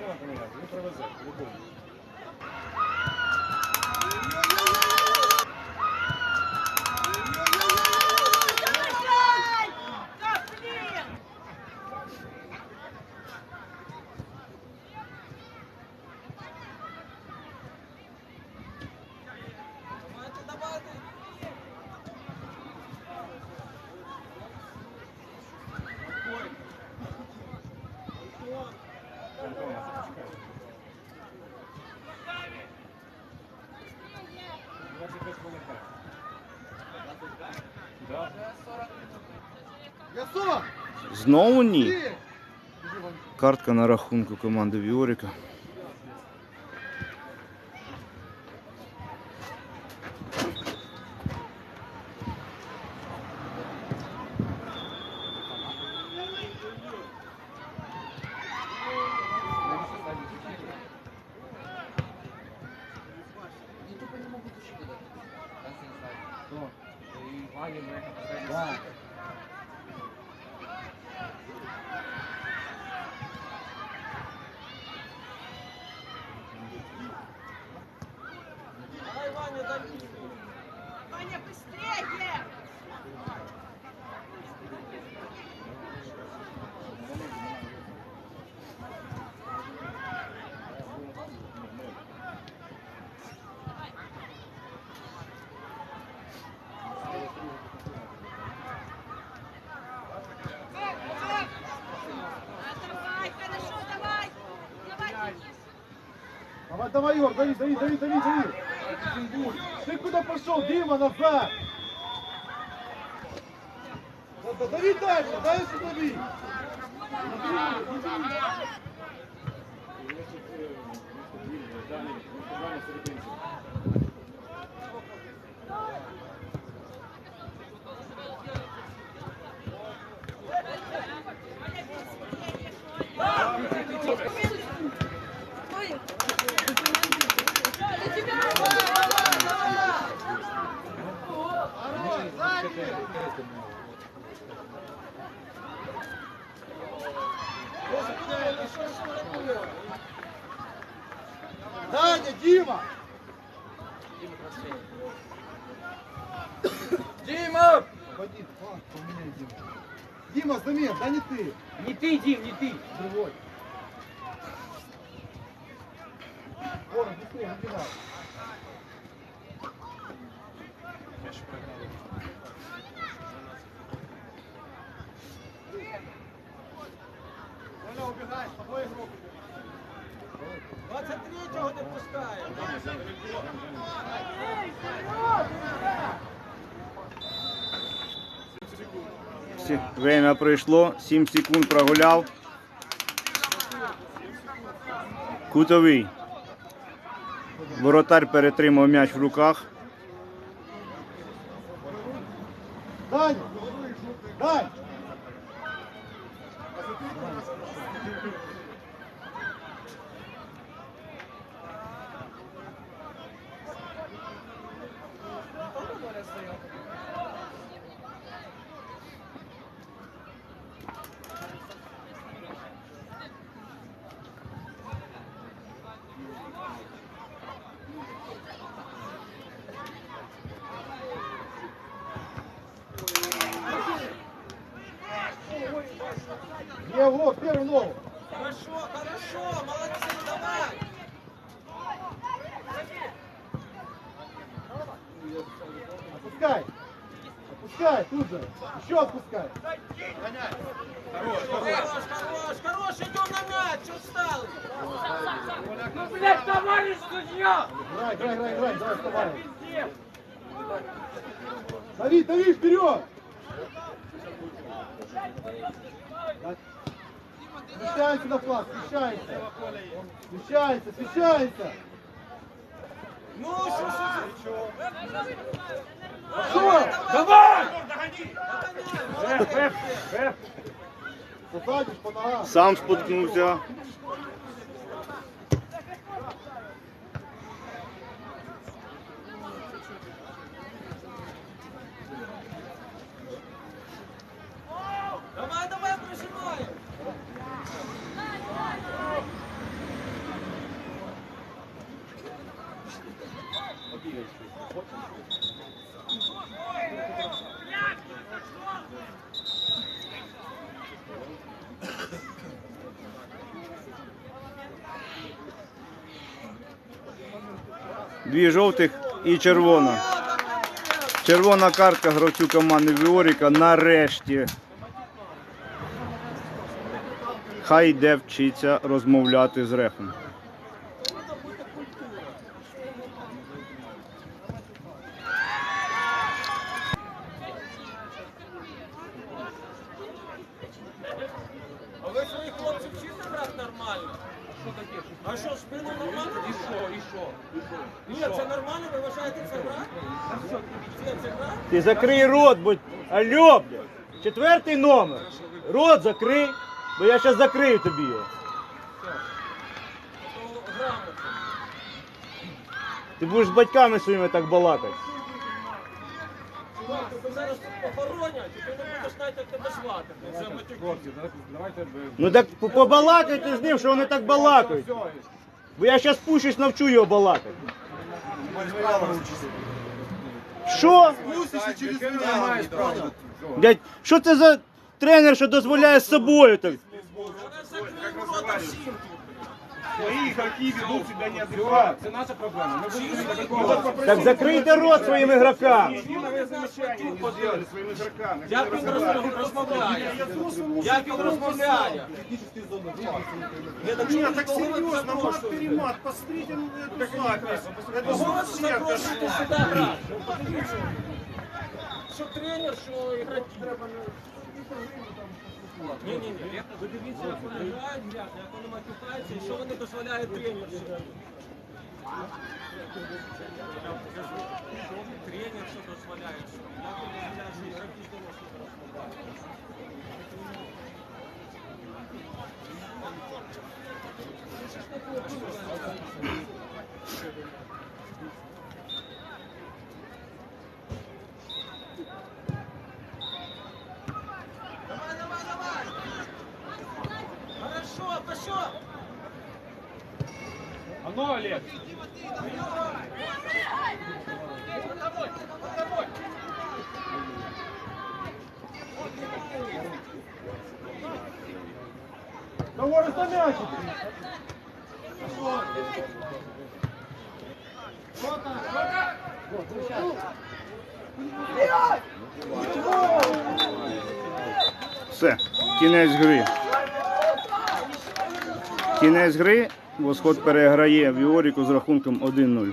Телефон поміняти, він привезе, любому. Знову ні. Картка на рахунку команди Віоріка. Давай, давай, Йор, дави, дави, дави, дави, дави. Ты куда пошел, Дима, назад? Да, да, Дави дальше, дальше дави. Далі, Даня, Дима. Дима! Погоди, а, поменяй Дима. Дима, замер, да не ты. Не ты, Дим, не ты. Другой. Вон, быстрее, набирай. 23-го не пускає. Время пройшло, 7 секунд прогуляв. Кутовий. Воротар перетримав м'яч в руках. Его, первый ногу. Хорошо, хорошо, молодцы, давай. Опускай. Опускай тут же. Еще отпускай. Хорош, хорош, хорош, идем на мяч, что встал? Блять, товарищ судья! Играй, играй, играй, играй. Давай, вставай. Дави, дави, вперед. Смещаемся на флаг, смещаемся. Смещаемся, смещаемся. Ну, що, що, що? Давай! Сам споткнувся. Дві жовтих і червона. Червона картка гравцю команди Віоріка нарешті. Хай йде вчиться розмовляти з рефом. А ви своїх хлопців вчите грати нормально? Що таке? А що, спину нормально? І що, і що? Це нормально, ви вважаєте це гра? Ні, це гра? Ти закрий рот, будь. Алло, блядь. Четвертий номер. Рот закрий, бо я зараз закрию тобі його. Ти будеш з батьками своїми так балакати. Тебе зараз охоронять, і ти не будеш знати, як тебе звати. Це матюки. Давайте- давайте. Ну так по- побалакайте з ним, що вони так балакають. Бо я зараз пущусь, навчу його балакати. Що? Дядь, що це за тренер, що дозволяє з собою так? Вона закрив рота всім. Свои игроки ведут себя неадекватно. Це наша проблема. Ми будемо такого. Так закрийте рот своїм ігрокам. Як він роз- розмовляє? Як він розмовляє? Я так Нет, так серьезно, мат перемат, посмотрите на эту запись. Это кошмар. сюди грати? Ну. Що тренер, що ігроки треба не... Ні, ні, ні. Ви дивіться, як вони грають, грязно, як вони матюкаються, і що вони дозволяють тренеру. Тренер що дозволяє, що? Як він що ігроки з дорослими розмовляють? Давай, давай, давай! Хорошо, пошел! Олег. Кого растамячить? Все, кінець гри. Кінець гри. Восход переграє Віоріку з рахунком 1-0.